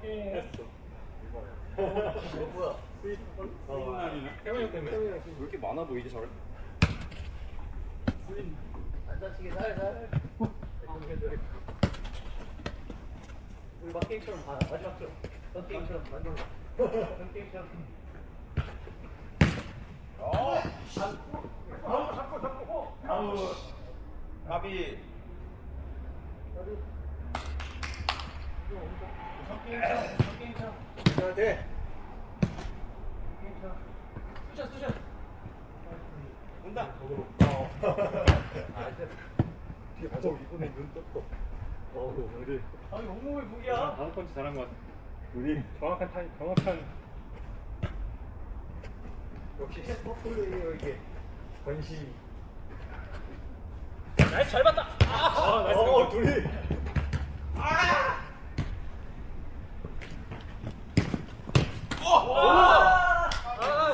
했어. 뭐야? 스윙 날이나? 태훈이 형 때문에. 왜 이렇게 많아 보이지 저래? 안 다치게 살살. 우리 막 게임처럼 가. 마지막처럼. 전 게임처럼 마지막. 전 게임처럼. 아우 가비 돼. 쑤셔 쑤셔. 온다 뒤에 가서 이번에 눈 떴어. 어우, 우리. 아니 온몸이 무기야. 다섯 번째 잘한 것 같아. 우리 정확한 타임, 정확한. 역시 스포츠예요 이게. 건시. 나이스 잘 봤다. 아, 나이스. 어, 둘이. 아,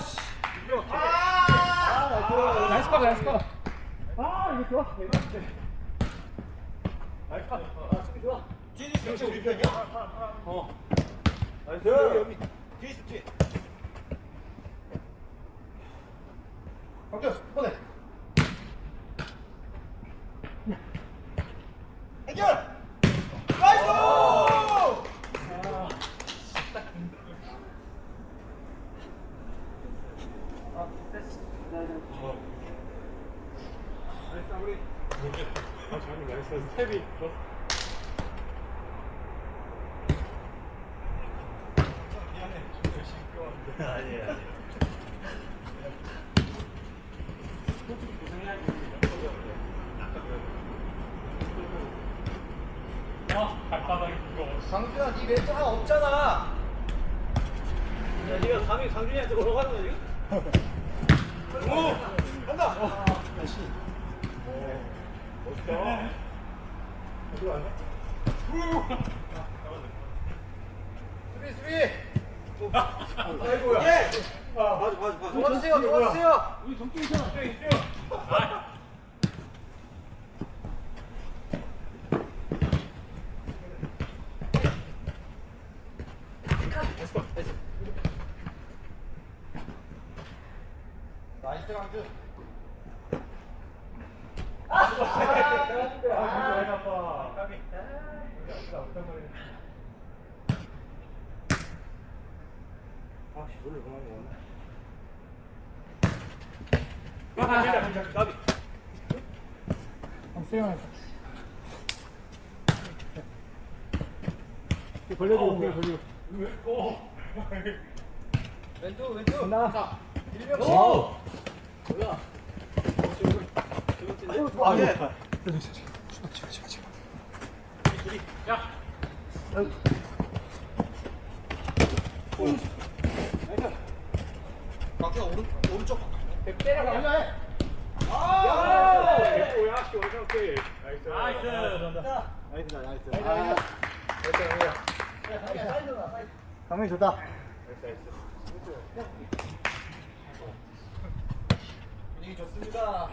씨. 아, 나이 스 파, 나이스 파. 아, 이거 좋아. 나이스 파. 아, 수비 좋아. 뒤에 있어 역시 우리 편이야? 어. 나이스 여기 뒤에 있어 뒤에 박준, 보내. 해결 나이스 아, 마무리. 아, 장님 나이스. 스텝이 좋았어. 미안해 좀 열심히 뛰어왔는데 아니에요, 아니에요. 아, 발바닥이 무거워. 강준아, 네 멘트 하나 없잖아. 야, 네가 감히 강준이한테 뭐라고 하는 거야, 지금? 오 간다 멋있다. 어디? 수비, 수비. 아이고야 예 맞아 맞아 맞아 도와주세요, 도와주세요. 우리 정기 있잖아. 네, 있어요. 아. 나이스, 강준. 아, 진짜 많이 아파. 까비. 아프다, 어떤 말이야. 아 저를 그만 먹었네 아, 괜찮아, 괜찮아. 가비 벌려도 돼, 벌려. 오. 왼쪽, 왼쪽. 나. 일명. 오! 뭐야? 아 예. 야. 박준아 오른 오른쪽 때려가. 올라해. 아 뭐야, 씨, 어디 생각해. 나이스. 나이스. 나이스다 나이스 나이스, 아 나이스. 야, 강준아, 사 강민이 좋다 나이스, 좋습니다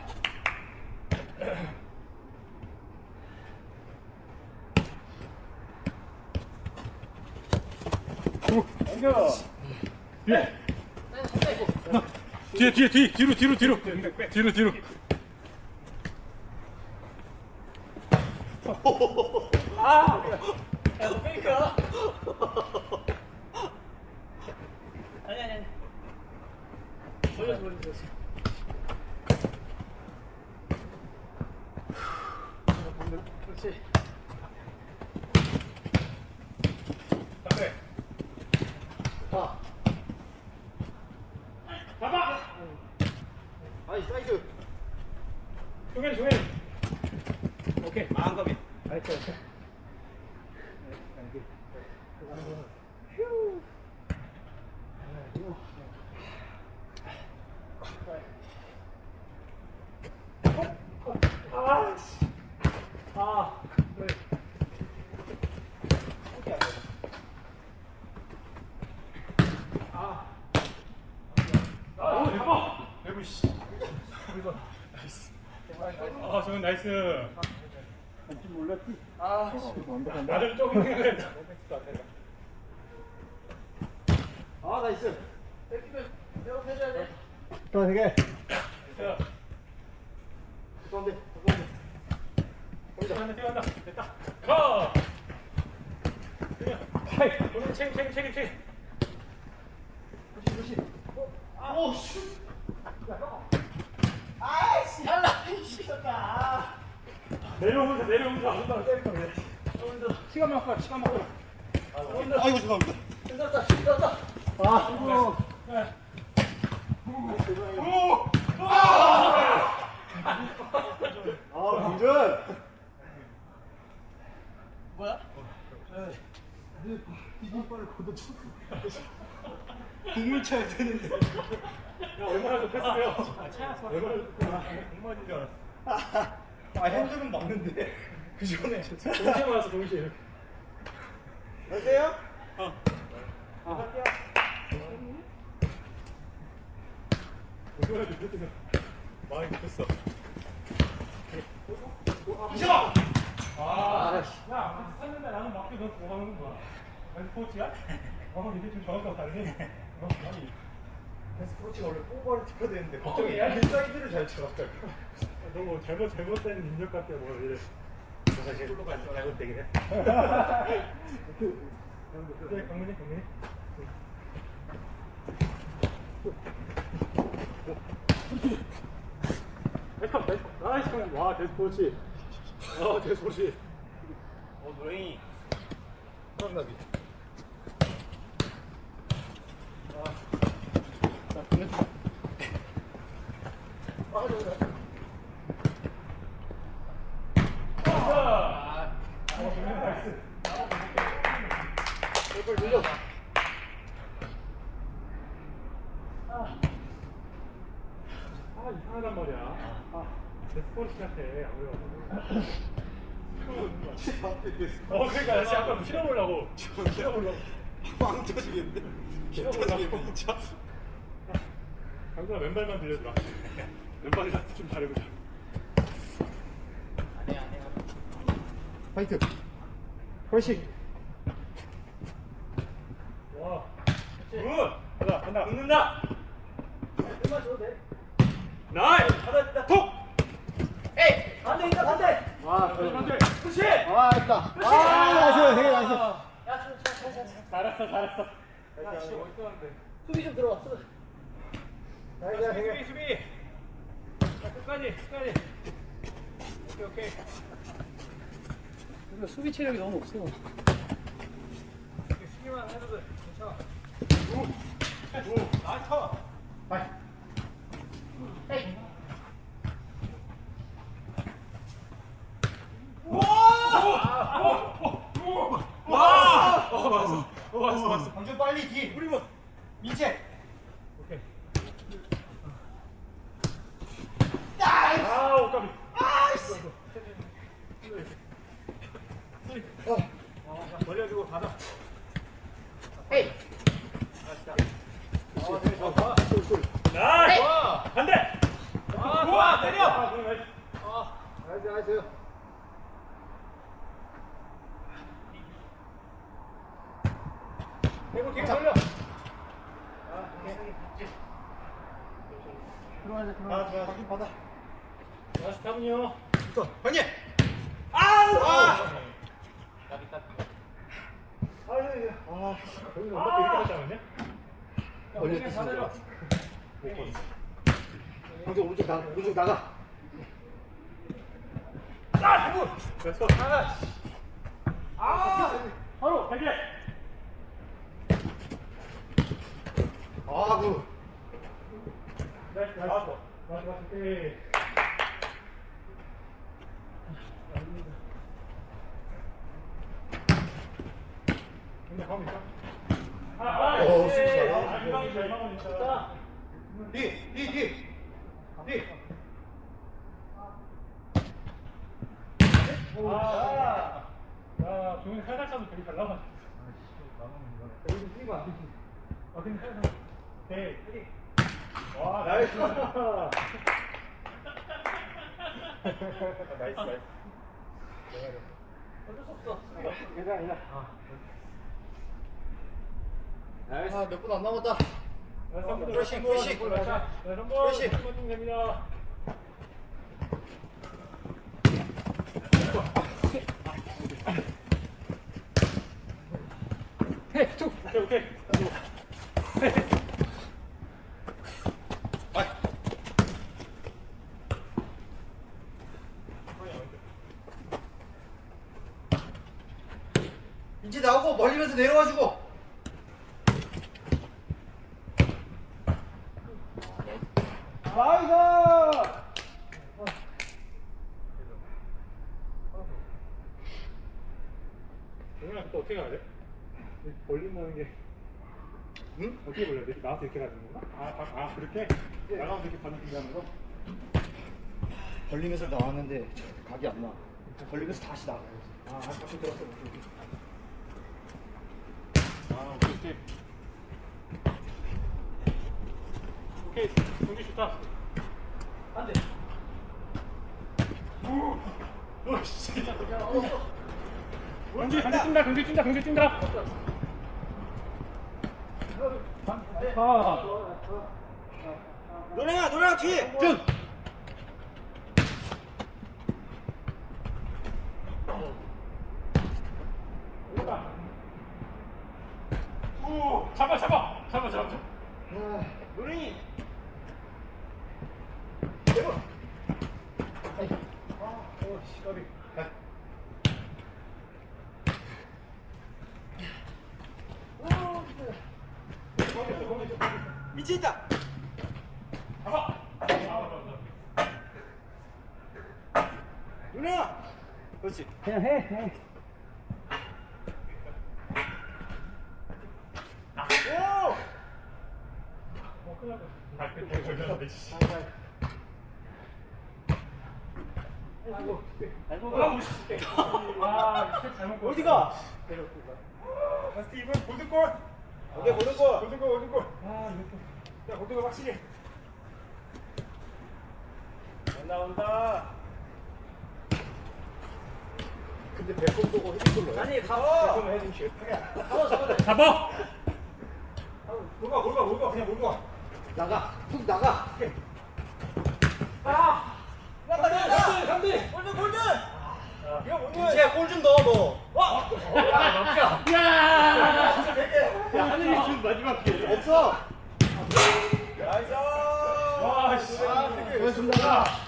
뒤에 뒤에 뒤 뒤로 뒤로 뒤로 뒤로 뒤로 야, 너 페이크야? 아니, 아니, 아니. 걸렸어, 걸렸어. 그렇지. 잡래 봐. 잡아 아이 사이즈 종현이 종현이 오케이 망가비 나이스 나이스 아, 그래. 아. 오, 대박! 대박, 씨. 나이스. 아, 저건 나이스. 아, 나를 조금 생각했다. 나이스. 뺏기면 백업해줘야 돼. 또 되게. 됐어요. 가운데, 가운데. 뛰어간다, 뛰어간다. 됐다. 가! 그냥. 오늘 책임, 책임, 책임, 책임. 조심, 조심. 아, 오, 슛. 내려오면서, 내려오면서 안 온다고 때리는 거야. 시간 먹고, 시간 먹고. 아이고, 죄송합니다. 힘들었다, 힘들었다. 아, 아이고. 네. 아, 공준. 뭐야? 비빔밥을 걷어쳤어. 국물 차야 되는데. 야, 얼마나 더 패스해요. 아. 얼마나 더 공만인 줄 알았어. 아, 핸들은 막는데. 그 전에. 동시에 맞았어, 동시에. 안녕하세요. 어. 아. 패스해. 많이 됐어. 이시마. 아, 야, 샀는데 나는 막게 너 뭐하는 거야? 난 스포츠야? 어, 이게 좀 정확하고 다르네. 어, 아니. 스포츠가 원래 뽀바를 쳐야 되는데 갑자기 갑자기 그 사이드를 잘 쳐. 갑자기. 너무 잘못 잘못된 인력 같아 뭐 이래. 사실 뽀바가 잘못되긴 했어. 네, 강민이, 강민이. 나이스, 나이스, 나이스, 강민. 와, 대스포츠. 아, 대스포츠. 어, 노랭이. 사랑나비. 아, 어, 강민 나이스. 빨리 돌려. 아, 이상하단 말이야. 아, 대스포츠 같아, 아무래도. 어, 그러니까 나 아까 실어보려고. 실어보려고. 빵 터지겠는데. 실어보려고. 강수아 왼발만 들려주라. 왼발이랑 좀 안해. 파이트. 훨씬. 와. 굿! 가자, 간다. 붙는다! 끝만 줘도 돼. 나이! 가다, 있다. 톡! 에이! 반대 있다, 반대! 와, 안돼! 푸시! 아, 됐다. 아, 나이스, 되게 나이스. 잘했어, 잘했어. 야, 씨, 어디 수비 좀 들어와, 수비. 나이스, 되게. 수비, 수비! 자, 끝까지, 끝까지. 오케이, 오케이. 우리가 수비 체력이 너무 없어. 수비만 해도 돼. 괜찮아. 오! 오! 나이스 컷! 파이. 에이! 와! 어, 맞았어. 어, 맞았 어, 맞았어. 강준 빨리 뒤. 우리 뭐 이체. 오케이. 아, 오까비. 벌려주고 가자. 에이! 아, 되게 좋아. 쏠, 쏠. 나이스! 와. 안 돼! 아, 좋아, 때려. 아, 나이스. 나이스, 나이스. 대고 뒤로 돌려. 들어가자, 아. 강준 받아. 나이스, 타군요. 또, 형님. 아우! 아. 까비, 까비. 아, 예, 예. 아, 여기 엄마 이렇게 하지 않았냐? 벌려 다 내려. 강준 오른쪽 나가. 오른쪽 나가. 아! 됐어. 하나. 아! 바로 대기. 아, 그. 나이스, 나이스. 아, 아, 오, 예. 아, 이방은 있다. 뒤, 뒤. 아, 잘. 아. 네, 1위. 와, 나이스. 나이스. 나이스, 나이스. 어쩔 수 없어. 괜찮아, 괜찮아. 나이스. 아, 몇 분 안 남았다. 프레싱, 프레싱. 자, 네. 프레싱. 됩니다. 해, 툭. 오케이, 오케이. 이제 나오고 멀리면서 내려와주고. 나이스. 동현아, 또 어떻게 가야 돼? 벌린다는 게 응? 어떻게 벌려야 돼? 나와서 이렇게 가는 건가? 아, 아, 아 그렇게? 나가면서 이렇게 반응 준비하는 거? 벌리면서 나왔는데 각이 안 나. 벌리면서 다시 나가요. 아, 아까 들었어. 아, 오케이, 오케이. 오케이, 경기 좋다. 안 돼. 오, 씨. 경기, 경기 뛴다, 경기 뛴다, 경기 뛴다. 아, 노래야, 노래야 뒤에. 준. 오, 잡아, 잡아, 잡아, 잡아. 노래이. 오, 씨, 까비. 잡아. 누나. 그렇지. 그냥 해, 해. 오. 어. 아, 그. 아이고. 아우, 씨. 아, 스텝 잘못. 어디가? 아, 스티븐, 골든골. 어디 보는 거? 골든골, 골든골. 아, 이거. 야, 골든골 확실히. 안 나온다. 근데 배꼽 보고 헤딩 걸로. 아니, 가봐. 배꼽 헤딩 슛. 가봐, 잡아. 잡아. 몰가 몰가 몰가 그냥 몰가. 나가. 툭 나가. 아! 나가 나가. 삼대! 골든 골든. 이거 뭐 이제 골좀 넣어 너. 야! 야, 하늘이 준 마지막 기회. 없어. 나이스. 와, 씨. 고맙습니다.